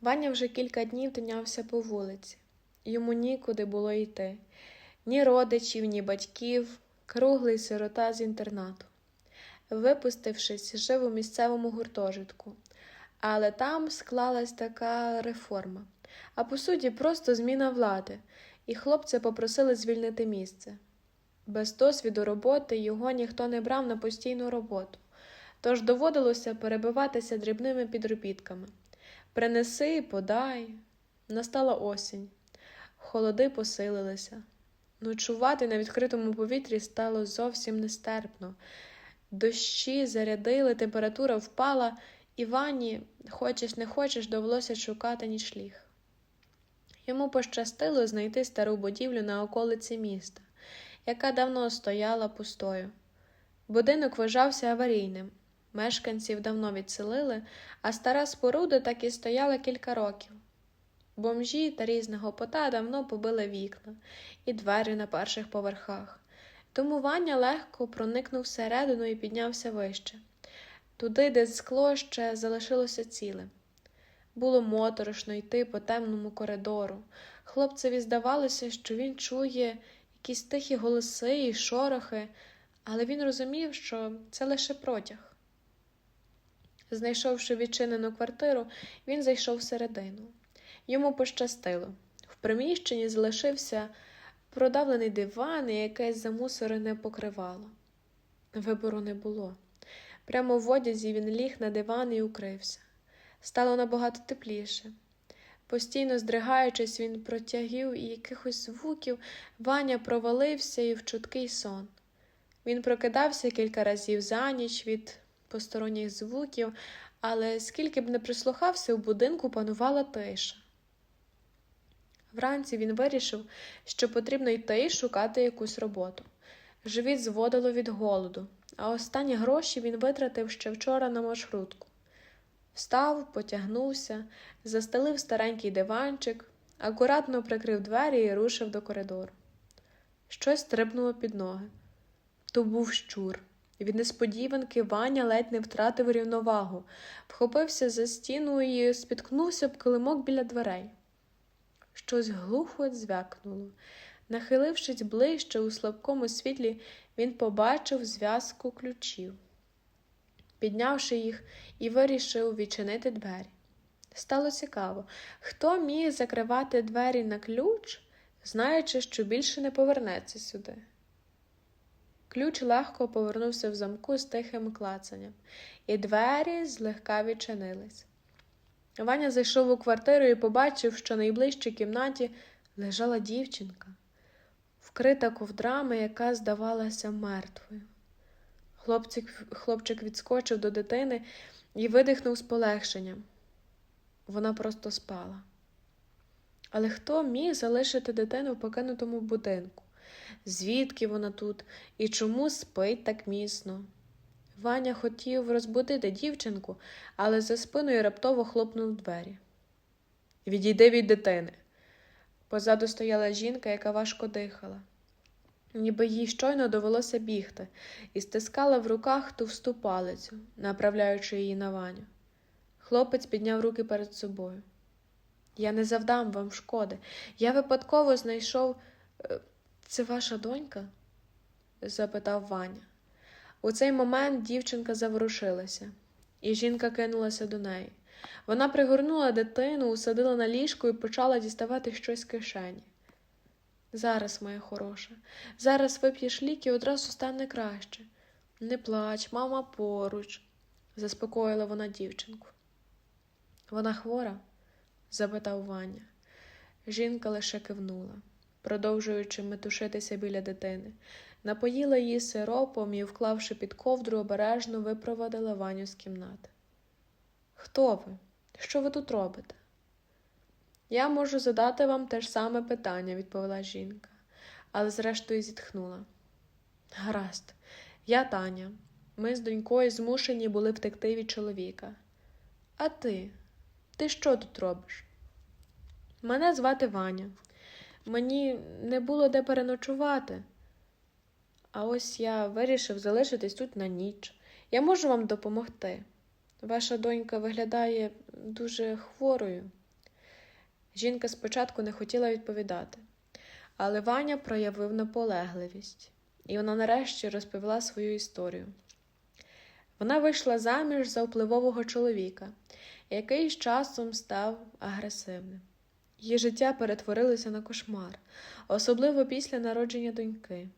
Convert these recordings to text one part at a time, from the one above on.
Ваня вже кілька днів тинявся по вулиці. Йому нікуди було йти. Ні родичів, ні батьків, круглий сирота з інтернату. Випустившись, жив у місцевому гуртожитку. Але там склалась така реформа. А по суті, просто зміна влади, і хлопця попросили звільнити місце. Без досвіду роботи його ніхто не брав на постійну роботу, тож доводилося перебиватися дрібними підробітками. Принеси, подай. Настала осінь. Холоди посилилися. Ночувати на відкритому повітрі стало зовсім нестерпно. Дощі зарядили, температура впала, і Вані, хочеш не хочеш, довелося шукати нічліг. Йому пощастило знайти стару будівлю на околиці міста, яка давно стояла пустою. Будинок вважався аварійним. Мешканців давно відселили, а стара споруда так і стояла кілька років. Бомжі та різного пота давно побили вікна і двері на перших поверхах. Тому Ваня легко проникнув всередину і піднявся вище, туди, де скло ще залишилося цілим. Було моторошно йти по темному коридору. Хлопцеві здавалося, що він чує якісь тихі голоси і шорохи, але він розумів, що це лише протяг. Знайшовши відчинену квартиру, він зайшов всередину. Йому пощастило. В приміщенні залишився продавлений диван і якесь замусорене покривало. Вибору не було. Прямо в одязі він ліг на диван і укрився. Стало набагато тепліше. Постійно здригаючись, він протягів і якихось звуків, Ваня провалився і в чуткий сон. Він прокидався кілька разів за ніч від посторонніх звуків, але скільки б не прислухався, у будинку панувала тиша. Вранці він вирішив, що потрібно йти шукати якусь роботу. Живіт зводило від голоду, а останні гроші він витратив ще вчора на маршрутку. Встав, потягнувся, застелив старенький диванчик, акуратно прикрив двері і рушив до коридору. Щось стрибнуло під ноги. То був щур. Від несподіванки Ваня ледь не втратив рівновагу, вхопився за стіну і спіткнувся об килимок біля дверей. Щось глухо дзвякнуло. Нахилившись ближче у слабкому світлі, він побачив зв'язку ключів. Піднявши їх і вирішив відчинити двері. Стало цікаво, хто міг закривати двері на ключ, знаючи, що більше не повернеться сюди. Ключ легко повернувся в замку з тихим клацанням, і двері злегка відчинились. Ваня зайшов у квартиру і побачив, що в найближчій кімнаті лежала дівчинка, вкрита ковдрами, яка здавалася мертвою. Хлопчик, хлопчик відскочив до дитини і видихнув з полегшенням. Вона просто спала. Але хто міг залишити дитину в покинутому будинку? Звідки вона тут і чому спить так міцно? Ваня хотів розбудити дівчинку, але за спиною раптово хлопнув двері. Відійди від дитини. Позаду стояла жінка, яка важко дихала, ніби їй щойно довелося бігти, і стискала в руках товсту палицю, направляючи її на Ваню. Хлопець підняв руки перед собою. Я не завдам вам шкоди. Я випадково знайшов. «Е, Це ваша донька? запитав Ваня. У цей момент дівчинка заворушилася, і жінка кинулася до неї. Вона пригорнула дитину, усадила на ліжко і почала діставати щось з кишені. Зараз, моя хороша, зараз вип'єш ліки і одразу стане краще. Не плач, мама поруч, заспокоїла вона дівчинку. Вона хвора? запитав Ваня. Жінка лише кивнула, продовжуючи метушитися біля дитини. Напоїла її сиропом і, вклавши під ковдру, обережно випровадила Ваню з кімнати. Хто ви? Що ви тут робите? Я можу задати вам те ж саме питання, відповіла жінка, але зрештою зітхнула. Гаразд, я Таня. Ми з донькою змушені були втекти від чоловіка. А ти? Ти що тут робиш? Мене звати Ваня. Мені не було де переночувати. А ось я вирішив залишитись тут на ніч. Я можу вам допомогти. Ваша донька виглядає дуже хворою. Жінка спочатку не хотіла відповідати, але Ваня проявив наполегливість, і вона нарешті розповіла свою історію. Вона вийшла заміж за впливового чоловіка, який з часом став агресивним. Її життя перетворилося на кошмар, особливо після народження доньки.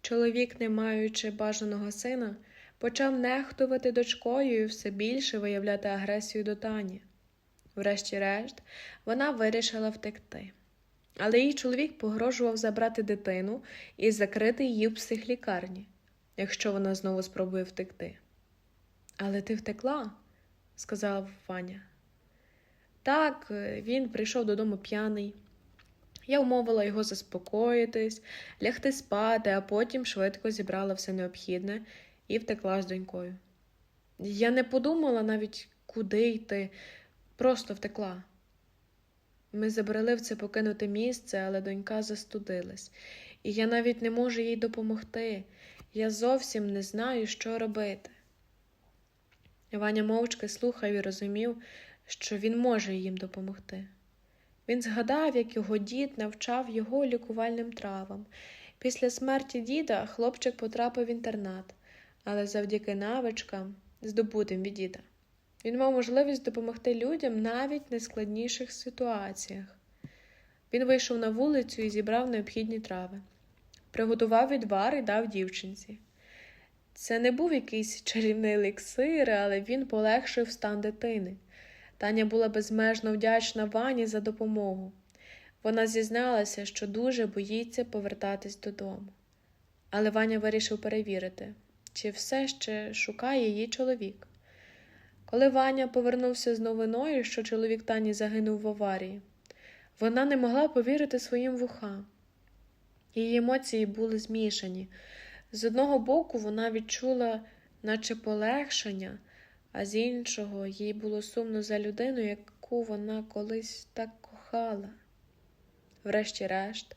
Чоловік, не маючи бажаного сина, почав нехтувати дочкою і все більше виявляти агресію до Тані. Врешті-решт, вона вирішила втекти. Але її чоловік погрожував забрати дитину і закрити її в психлікарні, якщо вона знову спробує втекти. Але ти втекла, сказала Ваня. Так, він прийшов додому п'яний. Я вмовила його заспокоїтись, лягти спати, а потім швидко зібрала все необхідне і втекла з донькою. Я не подумала навіть, куди йти, просто втекла. Ми забрали в це покинуте місце, але донька застудилась, і я навіть не можу їй допомогти. Я зовсім не знаю, що робити. Ваня мовчки слухав і розумів, що він може їм допомогти. Він згадав, як його дід навчав його лікувальним травам. Після смерті діда хлопчик потрапив в інтернат, але завдяки навичкам, здобутим від діда, він мав можливість допомогти людям навіть в найскладніших ситуаціях. Він вийшов на вулицю і зібрав необхідні трави, приготував відвар і дав дівчинці. Це не був якийсь чарівний еліксир, але він полегшив стан дитини. Таня була безмежно вдячна Вані за допомогу. Вона зізналася, що дуже боїться повертатись додому. Але Ваня вирішив перевірити, чи все ще шукає її чоловік. Коли Ваня повернувся з новиною, що чоловік Тані загинув в аварії, вона не могла повірити своїм вухам. Її емоції були змішані. З одного боку, вона відчула, наче полегшення, а з іншого їй було сумно за людину, яку вона колись так кохала. Врешті-решт,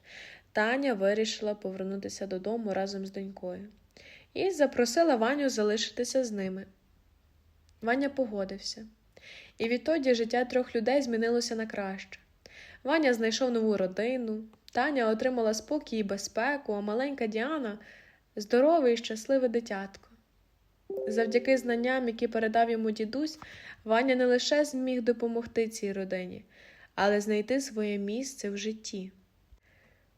Таня вирішила повернутися додому разом з донькою і запросила Ваню залишитися з ними. Ваня погодився, і відтоді життя трьох людей змінилося на краще. Ваня знайшов нову родину, Таня отримала спокій і безпеку, а маленька Діана здорове і щасливе дитятко. Завдяки знанням, які передав йому дідусь, Ваня не лише зміг допомогти цій родині, але знайти своє місце в житті.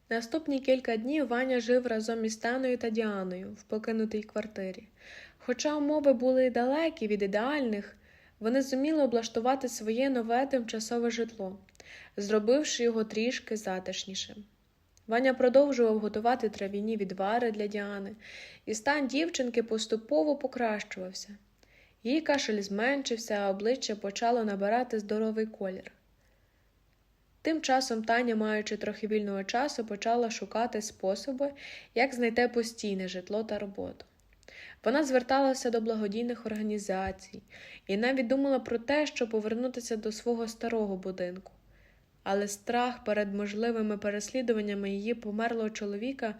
Наступні кілька днів Ваня жив разом із Таною та Діаною в покинутій квартирі. Хоча умови були далекі від ідеальних, вони зуміли облаштувати своє нове тимчасове житло, зробивши його трішки затишнішим. Ваня продовжував готувати трав'яні відвари для Діани, і стан дівчинки поступово покращувався. Її кашель зменшився, а обличчя почало набирати здоровий колір. Тим часом Таня, маючи трохи вільного часу, почала шукати способи, як знайти постійне житло та роботу. Вона зверталася до благодійних організацій і навіть думала про те, щоб повернутися до свого старого будинку. Але страх перед можливими переслідуваннями її померлого чоловіка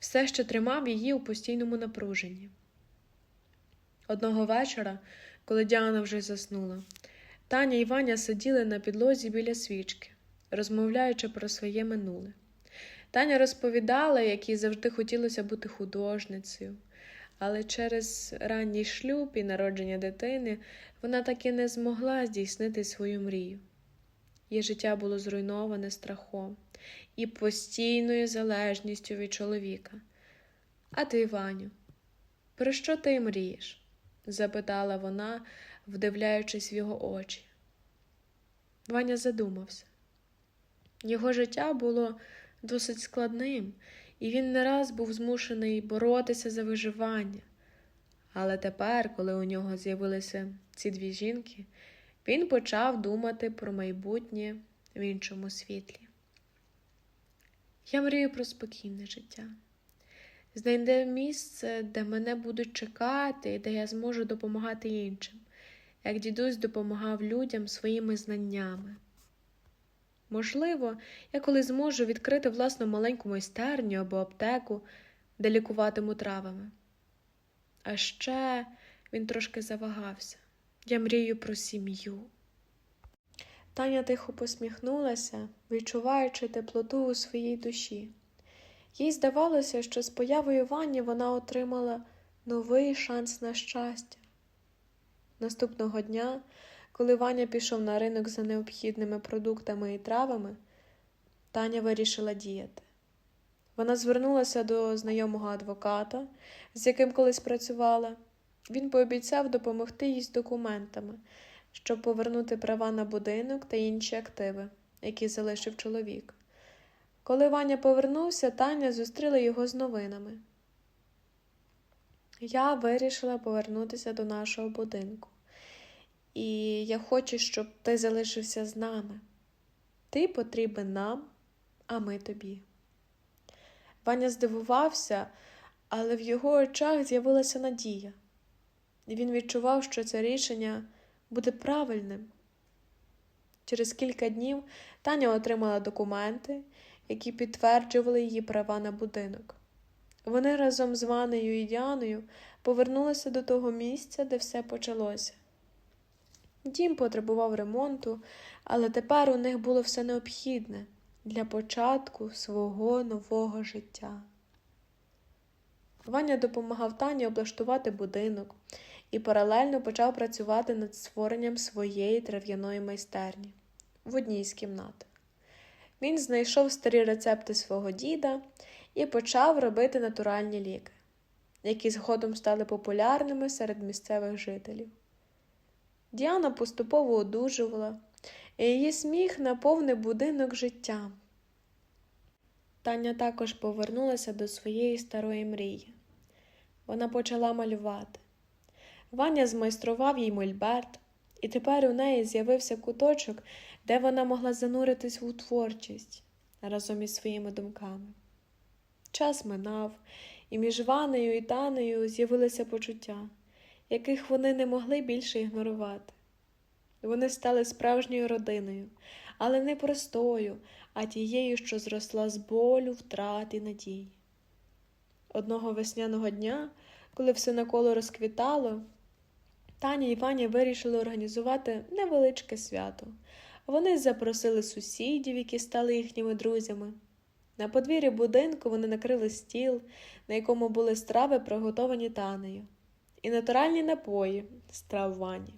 все ще тримав її у постійному напруженні. Одного вечора, коли Діана вже заснула, Таня і Ваня сиділи на підлозі біля свічки, розмовляючи про своє минуле. Таня розповідала, як їй завжди хотілося бути художницею, але через ранній шлюб і народження дитини вона так і не змогла здійснити свою мрію. Її життя було зруйноване страхом і постійною залежністю від чоловіка. А ти, Ваню, про що ти мрієш? запитала вона, вдивляючись в його очі. Ваня задумався. Його життя було досить складним, і він не раз був змушений боротися за виживання. Але тепер, коли у нього з'явилися ці дві жінки, він почав думати про майбутнє в іншому світлі. Я мрію про спокійне життя. Знайде місце, де мене будуть чекати і де я зможу допомагати іншим, як дідусь допомагав людям своїми знаннями. Можливо, я коли зможу відкрити власну маленьку майстерню або аптеку, де лікуватиму травами. А ще він трошки завагався. Я мрію про сім'ю. Таня тихо посміхнулася, відчуваючи теплоту у своїй душі. Їй здавалося, що з появою Вані вона отримала новий шанс на щастя. Наступного дня, коли Ваня пішов на ринок за необхідними продуктами і травами, Таня вирішила діяти. Вона звернулася до знайомого адвоката, з яким колись працювала. Він пообіцяв допомогти їй з документами, щоб повернути права на будинок та інші активи, які залишив чоловік. Коли Ваня повернувся, Таня зустріла його з новинами. Я вирішила повернутися до нашого будинку, і я хочу, щоб ти залишився з нами. Ти потрібен нам, а ми тобі. Ваня здивувався, але в його очах з'явилася надія. Він відчував, що це рішення буде правильним. Через кілька днів Таня отримала документи, які підтверджували її права на будинок. Вони разом з Ванею і Діаною повернулися до того місця, де все почалося. Дім потребував ремонту, але тепер у них було все необхідне для початку свого нового життя. Ваня допомагав Тані облаштувати будинок і паралельно почав працювати над створенням своєї трав'яної майстерні в одній з кімнат. Він знайшов старі рецепти свого діда і почав робити натуральні ліки, які згодом стали популярними серед місцевих жителів. Діана поступово одужувала, і її сміх наповнив будинок життям. Таня також повернулася до своєї старої мрії. Вона почала малювати. Ваня змайстрував їй мольберт, і тепер у неї з'явився куточок, де вона могла зануритись у творчість разом із своїми думками. Час минав, і між Ванею і Танею з'явилися почуття, яких вони не могли більше ігнорувати. Вони стали справжньою родиною, але не простою, а тією, що зросла з болю, втрат і надій. Одного весняного дня, коли все навколо розквітало, Таня і Ваня вирішили організувати невеличке свято. Вони запросили сусідів, які стали їхніми друзями. На подвір'ї будинку вони накрили стіл, на якому були страви, приготовані танею, і натуральні напої страв Вані.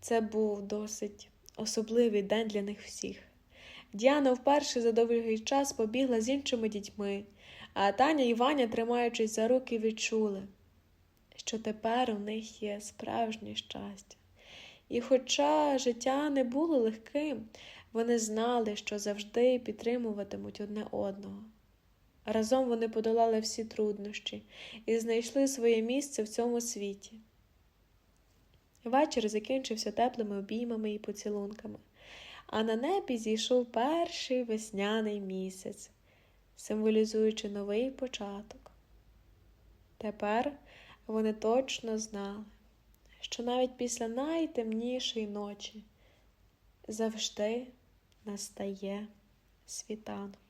Це був досить особливий день для них всіх. Діана вперше за довгий час побігла з іншими дітьми, а Таня і Ваня, тримаючись за руки, відчули, що тепер у них є справжнє щастя. І, хоча життя не було легким, вони знали, що завжди підтримуватимуть одне одного. Разом вони подолали всі труднощі і знайшли своє місце в цьому світі. Вечір закінчився теплими обіймами і поцілунками, а на небі зійшов перший весняний місяць, символізуючи новий початок. Тепер вони точно знали, що навіть після найтемнішої ночі завжди настає світанок.